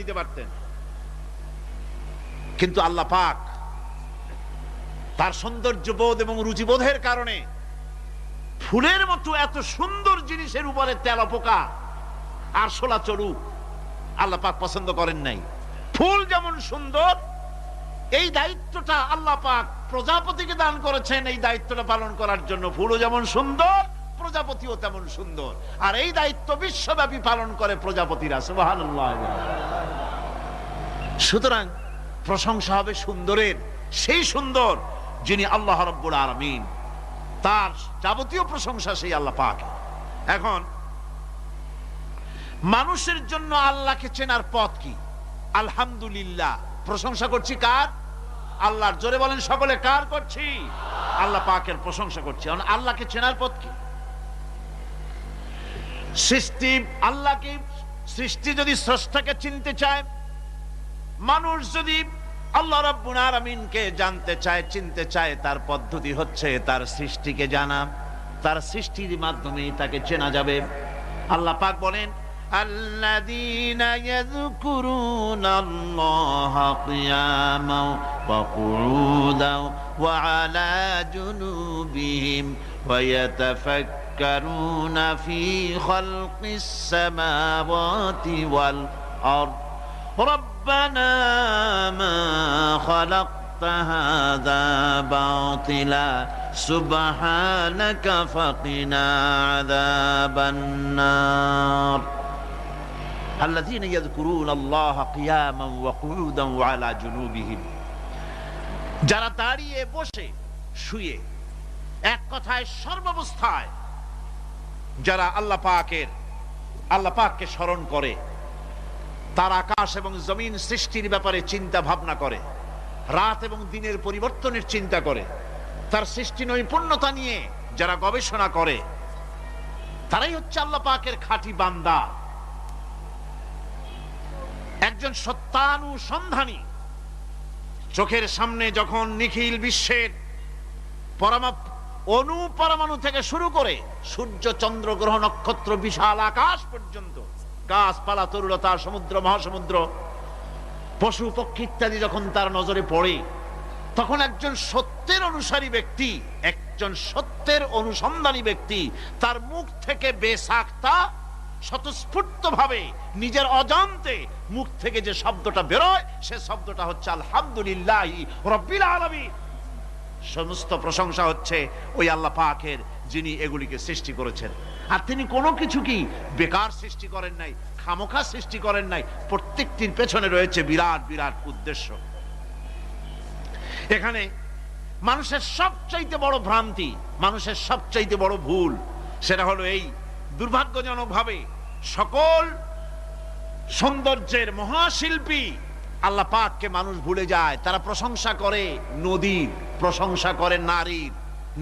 দিতে পারতেন। কিন্তু আল্লাহ পাক তার সৌন্দর্য বোধ এবং রুচিবোধের কারণে ফুলের মতো এত সুন্দর জিনিসের উপরে তেলা পোকা আর শোলা চড়ু আল্লাহ পাক পছন্দ করেন নাই। ফুল যেমন সুন্দর, এই দায়িত্বটা আল্লাহ পাক প্রজাপতিকে দান করেছেন, এই দায়িত্বটা পালন করার জন্য ফুলও যেমন সুন্দর, প্রজাপতিও তেমন সুন্দর। আর এই দায়িত্ব বিশ্বব্যাপী পালন করে প্রজাপতিরা, সুবহানাল্লাহ। সুতরাং প্রশংসা হবে সুন্দরের, সেই সুন্দর যিনি আল্লাহ রব্বুল আলামিন। তার যাবতীয় প্রশংসা সেই আল্লাহ পাক। এখন, মানুষের জন্য আল্লাহকে চেনার পথ কি? আলহামদুলিল্লাহ। প্রশংসা করছি কার? আল্লাহর জোরে বলেন সকলে, কার করছি? আল্লাহ পাকের প্রশংসা করছি। আল্লাহকে চেনার পথ কি? সৃষ্টি, আল্লাহকে সৃষ্টি যদি স্রষ্টাকে চিনতে চায় মানুষ যদি আল্লাহ রাব্বুল আলামিনকে জানতে চায় চিনতে চায় তার পদ্ধতি হচ্ছে তার সৃষ্টিকে জানা তার সৃষ্টির মাধ্যমে তাকে চেনা যাবে আল্লাহ পাক বলেন الذين يذكرون الله قياما وقعودا وعلى جنوبهم ويتفكرون في خلق السماوات والأرض ربنا ما خلقت هذا باطلا سبحانك فقنا عذاب النار الذين يذكرون الله قياما وقعودا وعلى جنوبهم যারা দাঁড়িয়ে বসে শুয়ে এক কথায় সর্বাবস্থায় যারা আল্লাহ পাকের আল্লাহ পাককে স্মরণ করে তার আকাশ এবং জমিন সৃষ্টির ব্যাপারে চিন্তা ভাবনা করে, রাত এবং দিনের পরিবর্তনের চিন্তা করে, তার সৃষ্টি নৈপুণ্যতা নিয়ে যারা গবেষণা করে, তারাই হচ্ছে আল্লাহ পাকের খাঁটি বান্দা। একজন সত্যানুসন্ধানী চোখের সামনে যখন নিখিল বিশ্বের পরমা, অনুপরমাণু থেকে শুরু করে সূর্য, চন্দ্র, গ্রহ, নক্ষত্র, বিশাল আকাশ পর্যন্ত গাছপালা, তরুলতা, সমুদ্র, মহাসমুদ্র, পশু, পক্ষী ইত্যাদি যখন তার নজরে পড়ে, তখন একজন সত্যের অনুসারী ব্যক্তি, একজন সত্যের অনুসন্ধানী ব্যক্তি তার মুখ থেকে বেসাক্তা স্বতঃস্ফূর্ত ভাবে নিজের অজান্তে মুখ থেকে যে শব্দটা বেরোয়, সে শব্দটা হচ্ছে আলহামদুলিল্লাহ রব্বিল আলামিন। সমস্ত প্রশংসা হচ্ছে ওই আল্লাহ পাকের, যিনি এগুলিকে সৃষ্টি করেছেন। আর তিনি কোনো কিছু কি বেকার সৃষ্টি করেন নাই, খামোখা সৃষ্টি করেন নাই, প্রত্যেকটির পেছনে রয়েছে বিরাট বিরাট উদ্দেশ্য। এখানে মানুষের সবচাইতে বড় ভ্রান্তি, মানুষের সবচাইতে বড় ভুল, সেটা হলো এই দুর্ভাগ্যজনক ভাবে সকল সৌন্দর্যের মহাশিল্পী আল্লাহ পাককে মানুষ ভুলে যায়। তারা প্রশংসা করে নদীর, প্রশংসা করে নারীর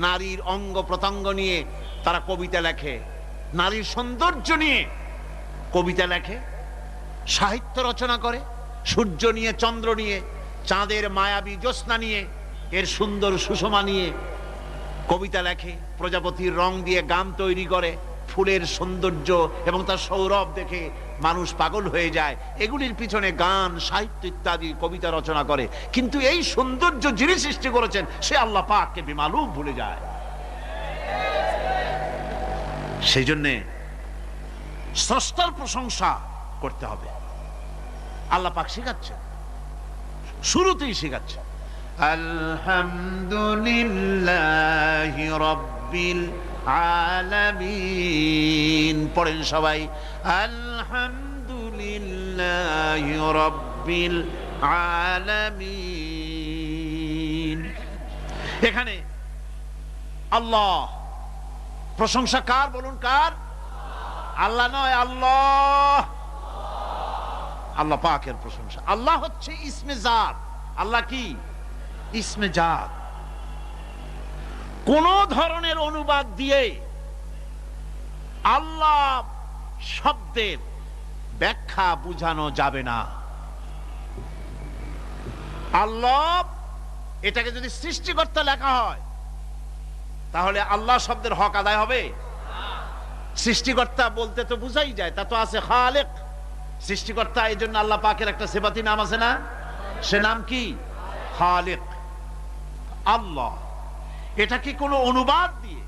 নারীর অঙ্গ প্রত্যঙ্গ নিয়ে তারা কবিতা লেখে। নারীর সৌন্দর্য নিয়ে কবিতা লেখে, সাহিত্য রচনা করে, সূর্য নিয়ে, চন্দ্র নিয়ে, চাঁদের মায়াবী জ্যোৎস্না নিয়ে, এর সুন্দর সুষমা নিয়ে কবিতা লেখে, প্রজাপতির রং দিয়ে গান তৈরি করে, ফুলের সৌন্দর্য এবং তার সৌরভ দেখে মানুষ পাগল হয়ে যায়। এগুলির পিছনে গান, সাহিত্য ইত্যাদি কবিতা রচনা করে। কিন্তু এই সৌন্দর্য যিনি সৃষ্টি করেছেন, সে আল্লাহ পাককে বিমালুম ভুলে যায়। সেই জন্যে স্রষ্টার প্রশংসা করতে হবে। আল্লাহ পাক শেখাচ্ছে শুরুতেই শেখাচ্ছে আলহামদুলিল্লাহ রব্বিল আলামিন। পড়েন সবাই। আলহামদুলিল্লাহ রব্বিল আলামিন। এখানে আল্লাহ প্রশংসা কার? বলুন কার? আল্লাহ নয়, আল্লাহ। আল্লাহ পাকের প্রশংসা। আল্লাহ হচ্ছে ইসমে জাত। আল্লাহ কি? ইসমে জাত। কোন ধরনের অনুবাদ দিয়ে আল্লাহ শব্দের ব্যাখ্যা বুঝানো যাবে না। আল্লাহ এটাকে যদি সৃষ্টিকর্তা লেখা হয় তাহলে আল্লাহ শব্দের হক আদায় হবে? সৃষ্টিকর্তা বলতে তো বুঝাই যায়, তা তো আছে খালেক। সৃষ্টিকর্তা, এই জন্য আল্লাহ পাকের একটা সেবাতি নাম আছে না? সে নাম কি? খালিক। আল্লাহ। এটা কি কোনো অনুবাদ দিয়ে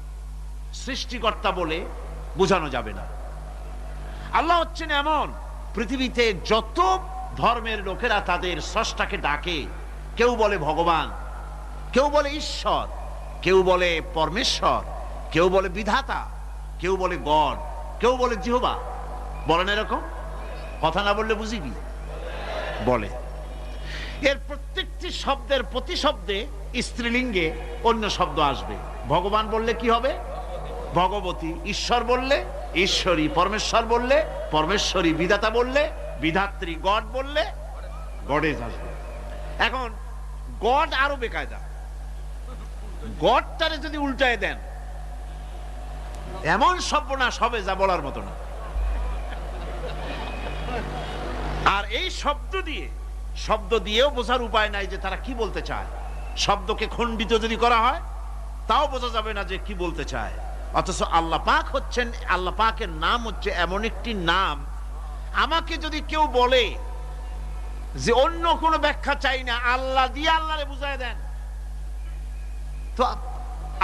সৃষ্টিকর্তা বলে বোঝানো যাবে না? আল্লাহ হচ্ছেন এমন, পৃথিবীতে যত ধর্মের লোকেরা তাদের স্রষ্টাকে ডাকে, কেউ বলে ভগবান, কেউ বলে ঈশ্বর কেউ বলে পরমেশ্বর, কেউ বলে বিধাতা, কেউ বলে গড, কেউ বলে জিহবা। বলেন এরকম? কথা না বললে বুঝি কি বলে। এর প্রত্যেকটি শব্দের প্রতি শব্দে স্ত্রীলিঙ্গে অন্য শব্দ আসবে। ভগবান বললে কি হবে? ভগবতী ঈশ্বর বললে, ঈশ্বরী পরমেশ্বর বললে, পরমেশ্বরী বিধাতা বললে, বিধাত্রী গড বললে, গডেজ আসবে। এখন, গড আরও বেকায়দা। গডটারে যদি উল্টায় দেন, এমন সর্বনাশ হবে যা বলার মতো না। আর এই শব্দ দিয়ে, শব্দ দিয়েও বোঝার উপায় নাই যে তারা কি বলতে চায়। শব্দকে খণ্ডিত যদি করা হয়, তাও বোঝা যাবে না যে কি বলতে চায়। অথচ আল্লাহ পাক হচ্ছেন, আল্লাহ পাকের নাম হচ্ছে এমন একটি নাম। আমাকে যদি কেউ বলে যে অন্য কোনো ব্যাখ্যা চাই না, আল্লাহ দিয়ে আল্লাহরে বুঝায় দেন। তো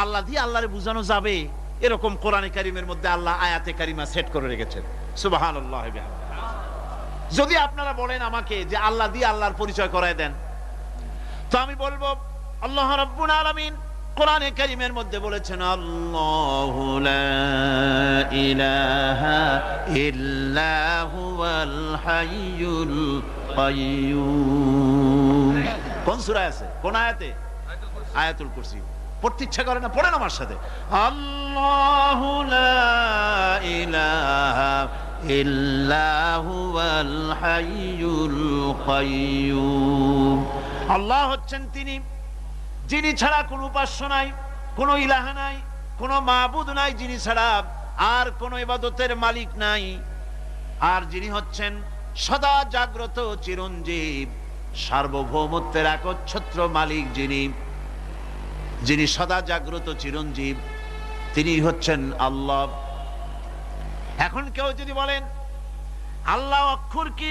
আল্লাহ দিয়ে আল্লাহরে বুঝানো যাবে এরকম কোরআনে কারিমের মধ্যে আল্লাহ আয়াতে কারিমা সেট করে রেখেছেন। সুবাহান আল্লাহ যদি আপনারা বলেন আমাকে যে আল্লাহ দিয়ে আল্লাহর পরিচয় করায় দেন, তো আমি বলব, আল্লাহ রাব্বুল আলামিন কোরআনে কারিমের মধ্যে বলেছেন, আল্লাহু কোন সূরা আছে? কোন আয়াতে? আয়াতুল কুরসি। পড়তে ইচ্ছা করে না পড়েন আমার সাথে। আল্লাহু আল্লাহ হচ্ছেন তিনি যিনি ছাড়া কোনো উপাস্য নাই কোনো ইলাহা নাই কোনো মাবুদ নাই যিনি ছাড়া আর কোনো ইবাদতের মালিক নাই। আর যিনি হচ্ছেন সদা জাগ্রত চিরঞ্জীব সার্বভৌমত্বের একচ্ছত্র মালিক যিনি। যিনি সদা জাগ্রত চিরঞ্জীব, তিনি হচ্ছেন আল্লাহ। এখন কেউ যদি বলেন, আল্লাহ অক্ষর কি?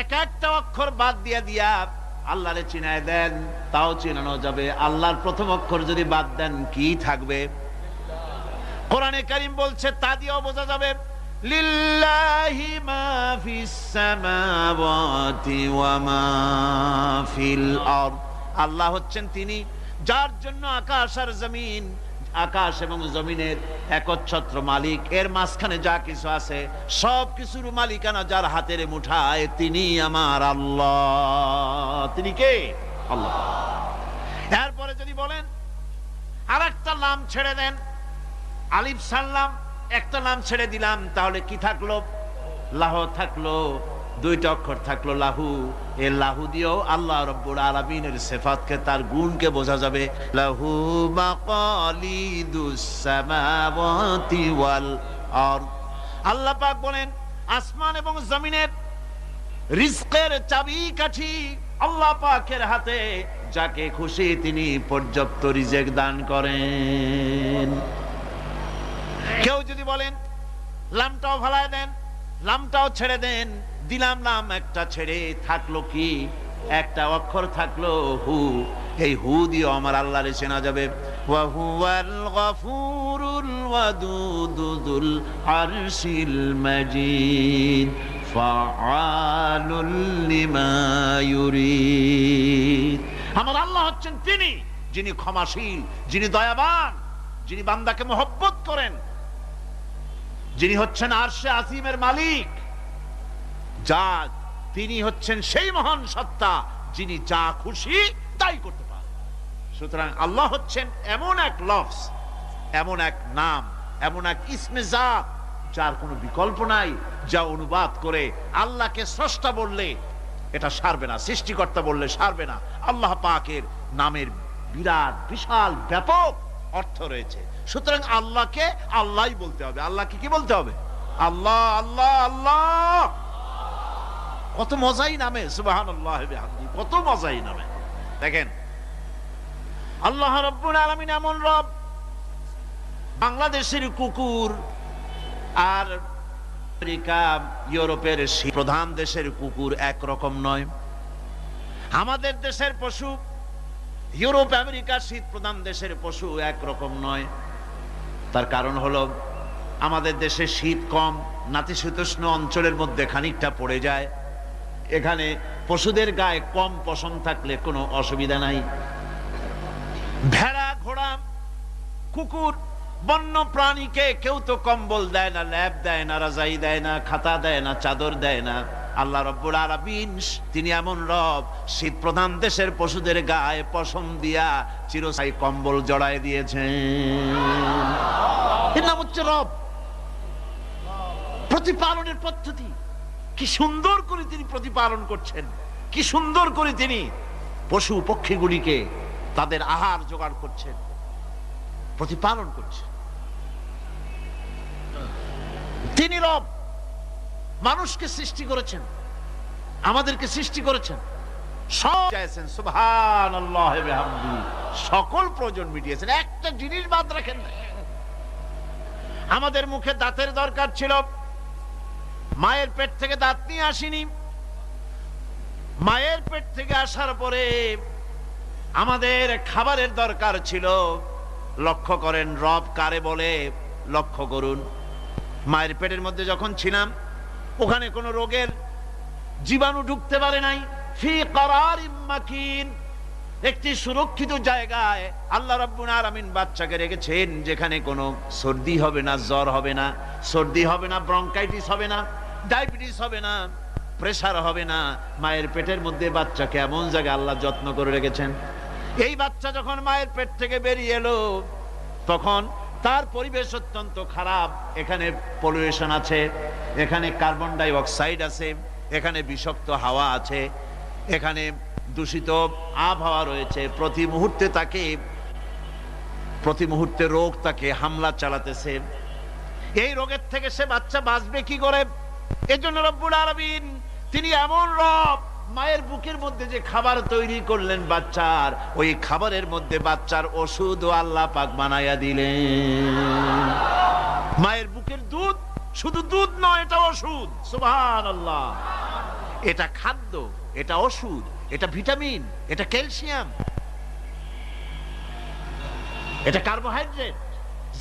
এক একটা অক্ষর বাদ দিয়া দিয়া আল্লাহরে চিনায় দেন, তাও চিনানো যাবে। আল্লাহর প্রথম অক্ষর যদি বাদ দেন, কি থাকবে? কোরআনে কারিম বলছে, তা দিয়েও বোঝা যাবে, লিল্লাহি মা আল্লাহ হচ্ছেন তিনি যার জন্য আকাশ আর জমিন, আকাশ এবং জমিনের একচ্ছত্র মালিক। এর মাঝখানে যা কিছু আছে, সব কিছুর মালিকানা যার হাতের মুঠায়, তিনি আমার আল্লাহ। তিনি কে? আল্লাহ। এরপরে যদি বলেন আর একটা নাম ছেড়ে দেন, আলিফ সাল্লাম, একটা নাম ছেড়ে দিলাম, তাহলে কি থাকল? লাহ থাকল। দুইটা অক্ষর থাকল লাহু। এ লাহু দিয়েও আল্লাহ রব্বুল আলমিনের সেফাতকে, তার গুণকে বোঝা যাবে। লাহু ওয়াল আল্লাহ পাক বলেন, আসমান এবং জমিনের রিস্কের চাবি কাঠি আল্লাহ পাকের হাতে, যাকে খুশি তিনি পর্যাপ্ত রিজেক দান করেন। কেউ যদি বলেন, লামটাও ভালায় দেন, লামটাও ছেড়ে দেন দিলাম নাম একটা ছেড়ে, থাকল কি? একটা অক্ষর থাকল হু। এই হু দিয়ে আমার আল্লাহরে চেনা যাবে। আরশিল আমার আল্লাহ হচ্ছেন তিনি, যিনি ক্ষমাশীল, যিনি দয়াবান, যিনি বান্দাকে মহব্বত করেন। যিনি হচ্ছেন আরশে আসিমের মালিক। যা তিনি হচ্ছেন সেই মহান সত্তা, যিনি যা খুশি তাই করতে পারেন। সুতরাং আল্লাহ হচ্ছেন এমন এক লফস এমন এক নাম, এমন এক ইসমে জাত, যার কোনো বিকল্প নাই, যা অনুবাদ করে আল্লাহকে স্রষ্টা বললে এটা সারবে না, সৃষ্টিকর্তা বললে সারবে না। আল্লাহ পাকের নামের বিরাট, বিশাল, ব্যাপক অর্থ রয়েছে। সুতরাং আল্লাহকে আল্লাহই বলতে হবে। আল্লাহকে কি বলতে হবে? আল্লাহ আল্লাহ আল্লাহ! কত মজাই নামে কত মজাই নামে। দেখেন, আল্লাহ রব্বুল আলমিন এমন রব, বাংলাদেশের কুকুর আর আমেরিকা ইউরোপের প্রধান দেশের কুকুর একরকম নয়। আমাদের দেশের পশু, ইউরোপ, আমেরিকা, শীত প্রধান দেশের পশু একরকম নয়। তার কারণ হলো, আমাদের দেশে শীত কম, নাতিশীতোষ্ণ অঞ্চলের মধ্যে খানিকটা পড়ে যায়। এখানে পশুদের গায়ে কম পশম থাকলে কোনো অসুবিধা নাই। ভেড়া, ঘোড়া, কুকুর, বন্য প্রাণীকে কেউ তো কম্বল দেয় না, ল্যাব দেয় না, রাজাই দেয় না, খাতা দেয় না, চাদর দেয় না। আল্লাহ রব্বুল আলামিন, তিনি এমন রব, শীত প্রধান দেশের পশুদের গায়ে পশম দিয়া চিরস্থায়ী কম্বল জড়ায় দিয়েছেন। এর নাম হচ্ছে রব। প্রতিপালনের পদ্ধতি। কি সুন্দর করে তিনি প্রতিপালন করছেন। কি সুন্দর করে তিনি পশু পক্ষীগুলিকে তাদের আহার জোগাড় করছেন, প্রতিপালন করছেন। তিনি রব, মানুষকে সৃষ্টি করেছেন, আমাদেরকে সৃষ্টি করেছেন। সকল প্রয়োজন মিটিয়েছেন। একটা জিনিস বাদ রাখেন আমাদের মুখে দাঁতের দরকার ছিল। মায়ের পেট থেকে দাঁত নিয়ে আসিনি। মায়ের পেট থেকে আসার পরে আমাদের খাবারের দরকার ছিল। লক্ষ্য করেন, রব কারে বলে, লক্ষ্য করুন। মায়ের পেটের মধ্যে যখন ছিলাম, ওখানে কোনো রোগের জীবাণু ঢুকতে পারে নাই। ফি করারিম মাকিন। একটি সুরক্ষিত জায়গায় আল্লাহ রাব্বুল আলামিন বাচ্চাকে রেখেছেন, যেখানে কোনো সর্দি হবে না, জ্বর হবে না, সর্দি হবে না ব্রঙ্কাইটিস হবে না। ডায়াবেটিস হবে না প্রেশার হবে না, মায়ের পেটের মধ্যে বাচ্চাকে এমন জায়গায় আল্লাহ যত্ন করে রেখেছেন। এই বাচ্চা যখন মায়ের পেট থেকে বেরিয়ে এলো, তখন তার পরিবেশ অত্যন্ত খারাপ। এখানে পলিউশন আছে, এখানে কার্বন ডাই অক্সাইড আছে, এখানে বিষাক্ত হাওয়া আছে, এখানে দূষিত আবহাওয়া রয়েছে। প্রতি মুহূর্তে তাকে, প্রতি মুহূর্তে রোগ তাকে হামলা চালাতেছে। এই রোগের থেকে সে বাচ্চা বাঁচবে কি করে? এজন্য রব্বুল আলামিন, তিনি এমন রব, মায়ের বুকের মধ্যে যে খাবার তৈরি করলেন বাচ্চার, ওই খাবারের মধ্যে বাচ্চার ওষুধ ও আল্লাহ পাক বানাইয়া দিলেন। মায়ের বুকের দুধ শুধু দুধ নয়, এটা ওষুধ। সুবহানাল্লাহ। এটা খাদ্য, এটা ওষুধ, এটা ভিটামিন, এটা ক্যালসিয়াম, এটা কার্বোহাইড্রেট,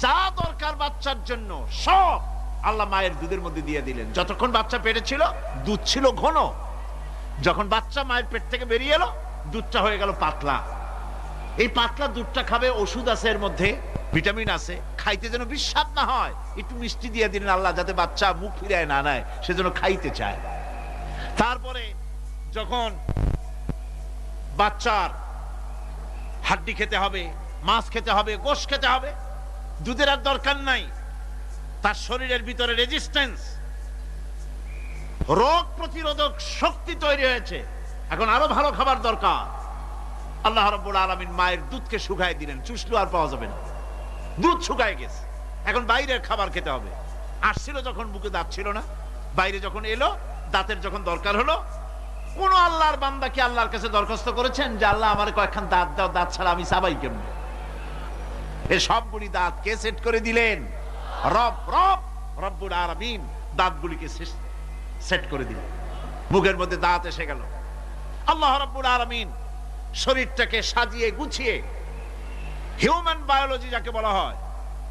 যা দরকার বাচ্চার জন্য, সব আল্লাহ মায়ের দুধের মধ্যে দিয়ে দিলেন। যতক্ষণ বাচ্চা পেটে ছিল, দুধ ছিল ঘন। যখন বাচ্চা মায়ের পেট থেকে বেরিয়ে এলো, দুধটা হয়ে গেল পাতলা। এই পাতলা দুধটা খাবে, ওষুধ আছে এর মধ্যে, ভিটামিন আছে, খাইতে যেন বিস্বাদ না হয়। একটু মিষ্টি দিয়ে দিলেন আল্লাহ, যাতে বাচ্চা মুখ ফিরায় না নেয় সেজন্য খাইতে চায়। তারপরে যখন বাচ্চার হাড্ডি খেতে হবে, মাছ খেতে হবে, গোশ খেতে হবে, দুধের আর দরকার নাই। তার শরীরের ভিতরে রেজিস্ট্যান্স রোগ প্রতিরোধক শক্তি তৈরি হয়েছে। এখন আরও ভালো খাবার দরকার। আল্লাহ রব্বুল আলামিন মায়ের দুধকে শুকায় দিলেন। চুষলু আর পাওয়া যাবে না। দুধ শুকায় গেছে। এখন বাইরের খাবার খেতে হবে। আসছিল যখন বুকে দাঁত ছিল না। বাইরে যখন এলো, দাঁতের যখন দরকার হলো, কোন আল্লাহর বান্দা কি আল্লাহর কাছে দরখাস্ত করেছেন যে, আল্লাহ আমার কয়েকখান দাঁত দাও, দাঁত ছাড়া আমি সাবাই কেমন? এ সবগুলি দাঁত কে সেট করে দিলেন? রব রব, রব্বুল আলামিন দাঁতগুলিকে সেট করে দিলেন। মুখের মধ্যে দাঁত এসে গেল। আল্লাহ রব্বুল আলামিন শরীরটাকে সাজিয়ে গুছিয়ে হিউম্যান বায়োলজি যাকে বলা হয়,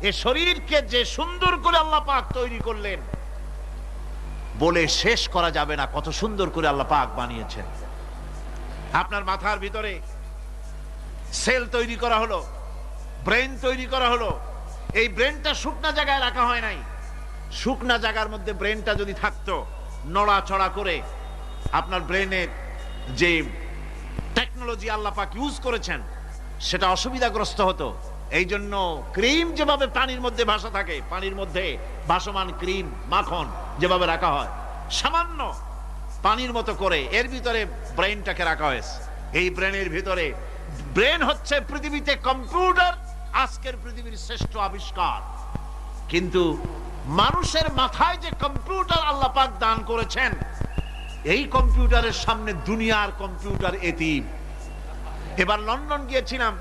এ শরীরকে যে সুন্দর করে আল্লাহ পাক তৈরি করলেন, বলে শেষ করা যাবে না, কত সুন্দর করে আল্লাহ পাক বানিয়েছেন। আপনার মাথার ভিতরে সেল তৈরি করা হলো ব্রেন তৈরি করা হলো এই ব্রেনটা শুকনা জায়গায় রাখা হয় নাই। শুকনা জায়গার মধ্যে ব্রেনটা যদি থাকতো, নড়াচড়া করে আপনার ব্রেনের যে টেকনোলজি আল্লাহ পাক ইউজ করেছেন, সেটা অসুবিধাগ্রস্ত হতো। এই জন্য ক্রিম যেভাবে পানির মধ্যে ভাসা থাকে, পানির মধ্যে ভাসমান ক্রিম মাখন যেভাবে রাখা হয়, সামান্য পানির মতো করে এর ভিতরে ব্রেনটাকে রাখা হয়েছে। এই ব্রেনের ভিতরে ব্রেন হচ্ছে পৃথিবীতে কম্পিউটার আজকের পৃথিবীর শ্রেষ্ঠ আবিষ্কার। কিন্তু মানুষের মাথায় যে কম্পিউটার আল্লাহ পাক দান করেছেন, এই কম্পিউটারের সামনে দুনিয়ার কম্পিউটার এতিম। এবার লন্ডন গিয়েছিলাম,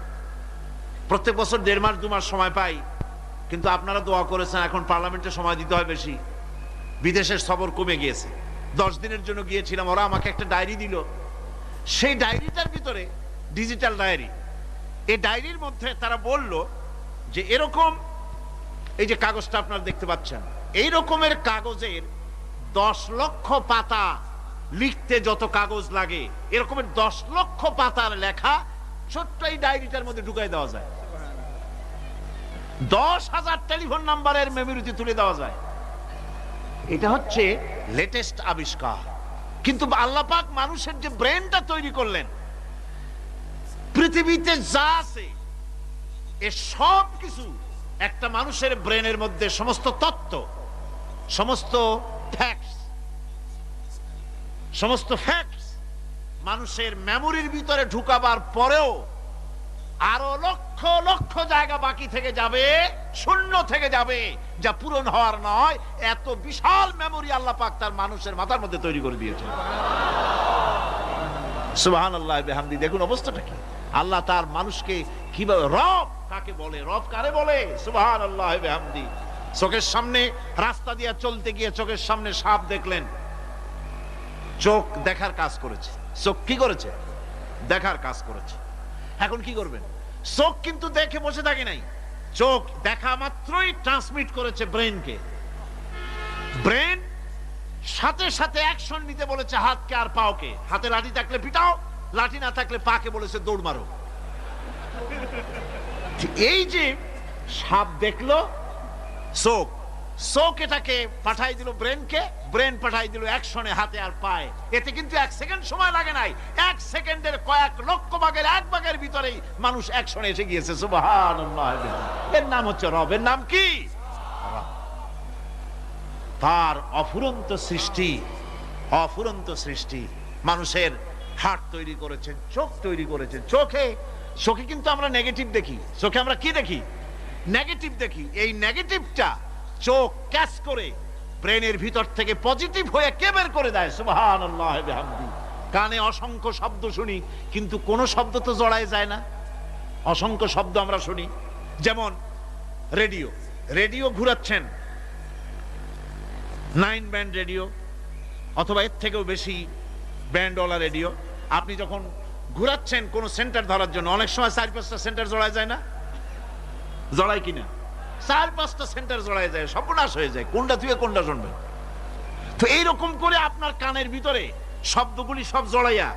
প্রত্যেক বছর দেড় মাস, দু মাস সময় পাই, কিন্তু আপনারা দোয়া করেছেন, এখন পার্লামেন্টে সময় দিতে হয় বেশি। বিদেশের সবর কমে গিয়েছে। দশ দিনের জন্য গিয়েছিলাম, ওরা আমাকে একটা ডায়েরি দিল। সেই ডায়েরিটার ভিতরে ডিজিটাল ডায়েরি এই ডায়েরির মধ্যে তারা বলল যে এরকম, এই যে কাগজটা আপনারা দেখতে পাচ্ছেন, এই রকমের কাগজের দশ লক্ষ পাতা লিখতে যত কাগজ লাগে, এরকমের দশ লক্ষ পাতার লেখা ছোট্ট এই ডায়েরিটার মধ্যে ঢুকাই দেওয়া যায়। দশ হাজার টেলিফোন নাম্বারের মেমোরিতে তুলে দেওয়া যায়। এটা হচ্ছে লেটেস্ট আবিষ্কার। কিন্তু আল্লাহ পাক মানুষের যে ব্রেনটা তৈরি করলেন পৃথিবীতে যা আছে, এ সব কিছু একটা মানুষের ব্রেনের মধ্যে সমস্ত তত্ত্ব, সমস্ত ফ্যাক্টস সমস্ত ফ্যাক্টস মানুষের মেমোরির ভিতরে ঢুকাবার পরেও আরও লক্ষ লক্ষ জায়গা বাকি থেকে যাবে, শূন্য থেকে যাবে, যা পূরণ হওয়ার নয়। এত বিশাল মেমোরি আল্লাহ পাক তার মানুষের মাথার মধ্যে তৈরি করে দিয়েছে সুবহান আল্লাহ দেখুন অবস্থাটা কি? আল্লাহ তার মানুষকে কীভাবে, রব কাকে বলে? রব কারে বলে? আল্লাহ বেহামদি। চোখের সামনে রাস্তা দিয়ে চলতে গিয়ে চোখের সামনে সাপ দেখলেন। চোখ দেখার কাজ করেছে। চোখ কি করেছে? দেখার কাজ করেছে। এখন কি করবেন? চোখ কিন্তু দেখে বসে থাকে নাই। চোখ দেখা মাত্রই ট্রান্সমিট করেছে ব্রেনকে ব্রেন সাথে সাথে অ্যাকশন নিতে বলেছে হাতকে আর পাওকে। হাতে লাঠি থাকলে পিটাও লাঠি না থাকলে পাকে বলেছে দৌড় মারো। এই যে সাপ দেখল চোখ চোখ এটাকে পাঠাই দিল ব্রেনকে ব্রেন পাঠাই দিল অ্যাকশনে হাতে আর পায়ে। এতে কিন্তু এক সেকেন্ড সময় লাগে নাই এক সেকেন্ডের কয়েক লক্ষ ভাগের এক ভাগের ভিতরেই মানুষ অ্যাকশনে এসে গিয়েছে এর নাম হচ্ছে রব এর নাম কি? তার অফুরন্ত সৃষ্টি অফুরন্ত সৃষ্টি মানুষের হার্ট তৈরি করেছেন, চোখ তৈরি করেছেন। চোখে চোখে কিন্তু আমরা নেগেটিভ দেখি। চোখে আমরা কি দেখি? নেগেটিভ দেখি। এই নেগেটিভটা চোখ ক্যাচ করে ব্রেনের ভিতর থেকে পজিটিভ হয়ে কে বের করে দেয়? সুবহানাল্লাহ কানে অসংখ্য শব্দ শুনি, কিন্তু কোনো শব্দ তো জড়ায় যায় না। অসংখ্য শব্দ আমরা শুনি। যেমন, রেডিও। রেডিও ঘুরাচ্ছেন। নাইন ব্যান্ড রেডিও, অথবা এর থেকেও বেশি ব্যান্ডওয়ালা রেডিও। আপনি যখন ঘুরাচ্ছেন কোন সেন্টার ধরার জন্য, অনেক সময় চার পাঁচটা সেন্টার জড়ায় যায় না? জড়ায় কিনা? চার পাঁচটা সেন্টার জড়ায় যায়, সর্বনাশ হয়ে যায়। কোনটা থেকে কোনটা শুনবেন তো এইরকম করে আপনার কানের ভিতরে শব্দগুলি সব জড়াইয়া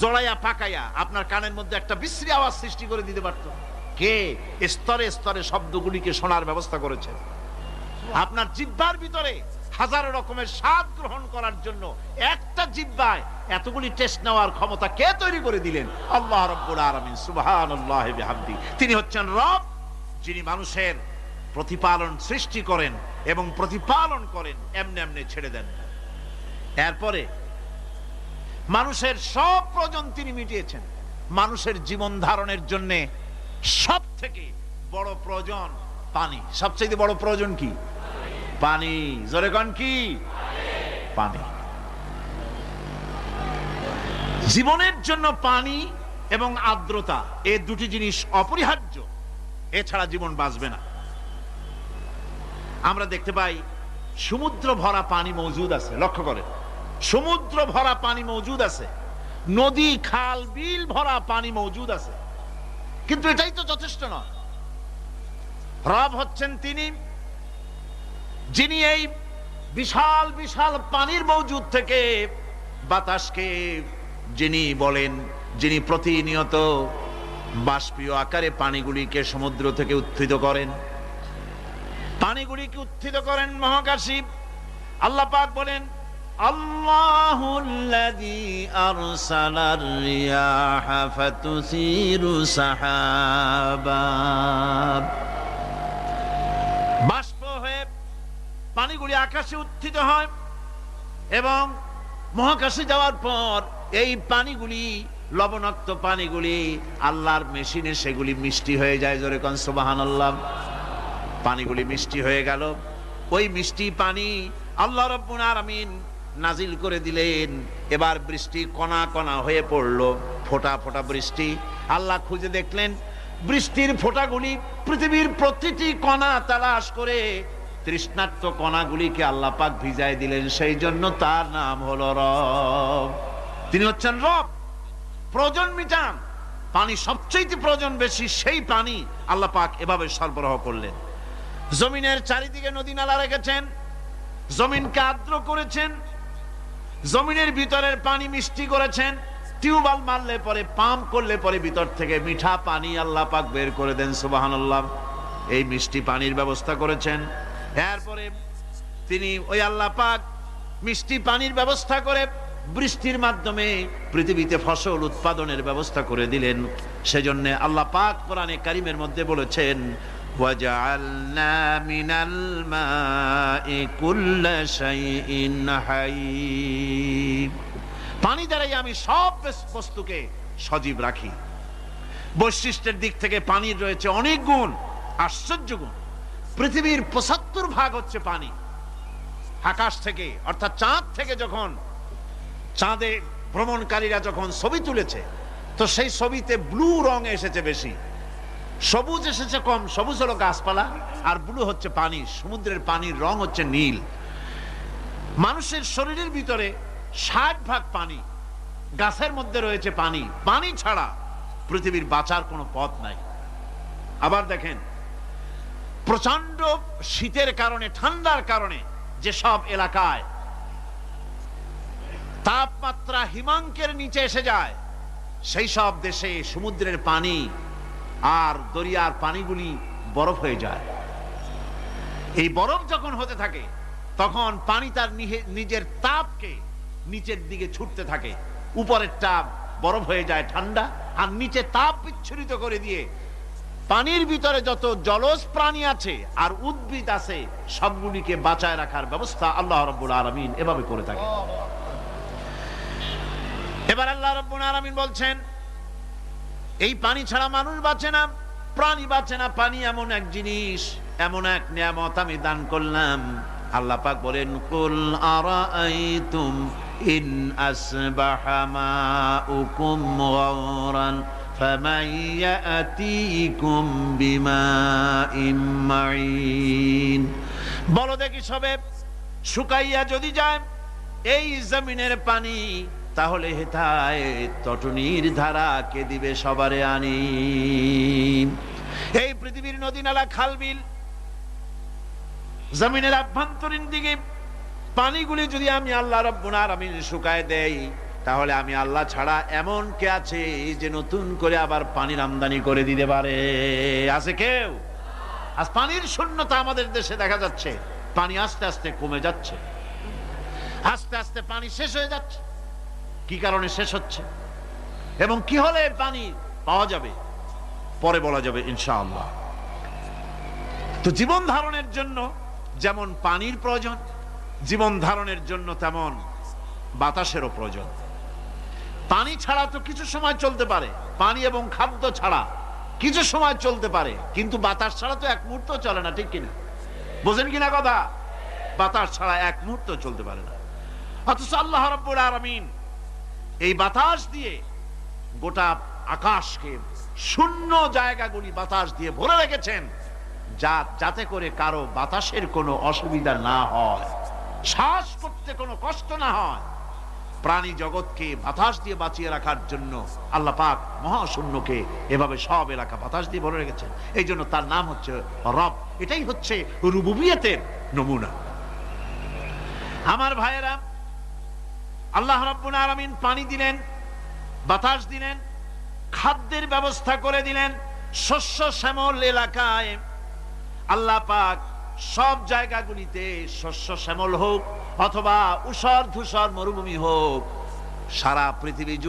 জড়াইয়া পাকাইয়া আপনার কানের মধ্যে একটা বিশ্রী আওয়াজ সৃষ্টি করে দিতে পারত। কে? স্তরে স্তরে শব্দগুলিকে শোনার ব্যবস্থা করেছে। আপনার জিব্বার ভিতরে হাজারো রকমের স্বাদ গ্রহণ করার জন্য একটা জিব্বায় এতগুলি টেস্ট নেওয়ার ক্ষমতা কে তৈরি করে দিলেন? আল্লাহ রব্বুল আলামিন, সুবহানাল্লাহ তিনি হচ্ছেন রব, যিনি মানুষের প্রতিপালন সৃষ্টি করেন এবং প্রতিপালন করেন, এমনি এমনি ছেড়ে দেন। এরপরে, মানুষের সব প্রয়োজন তিনি মিটিয়েছেন। মানুষের জীবন ধারণের জন্যে সব থেকে বড় প্রয়োজন পানি। সবচেয়ে বড় প্রয়োজন কি? পানি। জোরে কন কি? পানি। জীবনের জন্য পানি এবং আর্দ্রতা এই দুটি জিনিস অপরিহার্য। এছাড়া জীবন বাঁচবে না। আমরা দেখতে পাই সমুদ্র ভরা পানি মজুদ আছে, লক্ষ্য করে সমুদ্র ভরা পানি মজুদ আছে, নদী, খাল, বিল ভরা পানি মজুদ আছে। কিন্তু এটাই তো যথেষ্ট নয়। রব হচ্ছেন তিনি যিনি এই বিশাল বিশাল পানির মজুদ থেকে বাতাসকে যিনি বলেন, যিনি প্রতিনিয়ত বাষ্পীয় আকারে পানিগুলিকে সমুদ্র থেকে উত্থিত করেন। পানিগুলিকে উত্থিত করেন মহাকাশী। আল্লাহ পাক বলেন সাহাবা। পানিগুলি আকাশে উত্থিত হয় এবং মহাকাশে যাওয়ার পর এই পানিগুলি, লবণাক্ত পানিগুলি, আল্লাহর মেশিনে সেগুলি মিষ্টি হয়ে যায়। জোরে কন, সুবহানাল্লাহ। পানিগুলি মিষ্টি হয়ে গেল। ওই মিষ্টি পানি আল্লাহ রব্বুল আলামিন নাজিল করে দিলেন। এবার বৃষ্টি কণা কণা হয়ে পড়ল, ফোঁটা ফোঁটা বৃষ্টি। আল্লাহ খুঁজে দেখলেন, বৃষ্টির ফোঁটাগুলি পৃথিবীর প্রতিটি কণা তালাশ করে তৃষ্ণার্ত কণাগুলিকে আল্লাহ পাক ভিজায় দিলেন। সেই জন্য তার নাম হলো রব। তিনি হচ্ছেন রব। প্রয়োজন মিটান পানি সবচেয়ে প্রয়োজন বেশি, সেই পানি আল্লাহ পাক এভাবে সরবরাহ করলেন। জমিনের চারিদিকে নদী নালা রেখেছেন। জমিনকে আর্দ্র করেছেন। জমিনের ভিতরের পানি মিষ্টি করেছেন। টিউবওয়েল মারলে পরে পাম্প করলে পরে ভিতর থেকে মিঠা পানি আল্লাহ পাক বের করে দেন, সুবহানাল্লাহ। এই মিষ্টি পানির ব্যবস্থা করেছেন। এরপরে তিনি ওই আল্লাহ পাক মিষ্টি পানির ব্যবস্থা করে বৃষ্টির মাধ্যমে পৃথিবীতে ফসল উৎপাদনের ব্যবস্থা করে দিলেন সেজন্য আল্লাহ পাক কোরআনে কারিমের মধ্যে বলেছেন وجعلنا من الماء كل شيء حي পানি দ্বারাই আমি সব বস্তুকে সজীব রাখি বৈশিষ্ট্যের দিক থেকে পানির রয়েছে অনেক গুণ আশ্চর্য গুণ পৃথিবীর পঁচাত্তর ভাগ হচ্ছে পানি। আকাশ থেকে, অর্থাৎ চাঁদ থেকে যখন চাঁদে ভ্রমণকারীরা যখন ছবি তুলেছে, তো সেই ছবিতে ব্লু রং এসেছে বেশি। সবুজ এসেছে কম, সবুজ হলো গাছপালা, আর ব্লু হচ্ছে পানি, সমুদ্রের পানির রং হচ্ছে নীল। মানুষের শরীরের ভিতরে ষাট ভাগ পানি, গাছের মধ্যে রয়েছে পানি। পানি ছাড়া পৃথিবীর বাঁচার কোনো পথ নাই। আবার দেখেন প্রচণ্ড শীতের কারণে, ঠান্ডার কারণে যেসব এলাকায় তাপমাত্রা হিমাঙ্কের নিচে এসে যায়, সেই সব দেশে সমুদ্রের পানি আর দরিয়ার পানিগুলি বরফ হয়ে যায়। এই বরফ যখন হতে থাকে, তখন পানি তার নিজের তাপকে নিচের দিকে ছুটতে থাকে। উপরেরটা বরফ হয়ে যায় ঠান্ডা, আর নিচে তাপ বিচ্ছুরিত করে দিয়ে পানির ভিতরে যত জলজ প্রাণী আছে আর উদ্ভিদ আছে, সবগুলিকে বাঁচায় রাখার ব্যবস্থা আল্লাহ রব্বুল আলমিন এভাবে করে থাকে। এবার আল্লাহ রব্বুল আলমিন বলছেন, এই পানি ছাড়া মানুষ বাঁচে না, প্রাণী বাঁচে না। পানি এমন এক জিনিস, এমন এক নিয়ামত আমি দান করলাম। আল্লাহ পাক বলেন, কুল আরাআইতুম ইন আসবাহা মাউকুম গাওরান ফামান ইয়াতিকুম বিমাইম মাইন বলো দেখি সবে, শুকাইয়া যদি যায় এই জমিনের পানি, তাহলে হেথায় তটনির ধারা কে দিবে সবারে আনি এই পৃথিবীর নদী নালা খালবিল জমিনের আভ্যন্তরীণ দিকে পানিগুলি যদি আমি আল্লাহ রব্বুল আলামিন শুকায় দেই তাহলে আমি আল্লাহ ছাড়া এমন কে আছে যে নতুন করে আবার পানির আমদানি করে দিতে পারে? আছে কেউ? আজ পানির শূন্যতা আমাদের দেশে দেখা যাচ্ছে। পানি আস্তে আস্তে কমে যাচ্ছে। আস্তে আস্তে পানি শেষ হয়ে যাচ্ছে। কি কারণে শেষ হচ্ছে? এবং কি হলে পানি পাওয়া যাবে? পরে বলা যাবে, ইনশাআল্লাহ। তো জীবন ধারণের জন্য যেমন পানির প্রয়োজন, জীবন ধারণের জন্য তেমন বাতাসেরও প্রয়োজন। পানি ছাড়া তো কিছু সময় চলতে পারে। পানি এবং খাদ্য ছাড়া কিছু সময় চলতে পারে। কিন্তু বাতাস ছাড়া তো এক মুহূর্ত চলে না, ঠিক কিনা? বোঝেন কিনা কথা? বাতাস ছাড়া এক মুহূর্ত চলতে পারে না। অথচ আল্লাহ রব্বুল আলামিন এই বাতাস দিয়ে গোটা আকাশকে শূন্য জায়গাগুলি বাতাস দিয়ে ভরে রেখেছেন, যা, যাতে করে কারও বাতাসের কোনো অসুবিধা না হয়, শ্বাস করতে কোনো কষ্ট না হয়। প্রাণী জগৎকে বাতাস দিয়ে বাঁচিয়ে রাখার জন্য আল্লাহ পাক মহাশূন্যকে এভাবে সব এলাকা বাতাস দিয়ে ভরে রেখেছেন। এই জন্য তার নাম হচ্ছে রব। এটাই হচ্ছে রুবুবিয়তের নমুনা। আমার ভাইয়েরা, আল্লাহ রাব্বুল আলামিন পানি দিলেন, বাতাস দিলেন, খাদ্যের ব্যবস্থা করে দিলেন, শস্য শ্যামল এলাকায় আল্লাহ পাক সব জায়গাগুলিতে শস্য শ্যামল হোক অথবা উষর ধূসর মরুভূমি হোক সারা পৃথিবী জুড়ে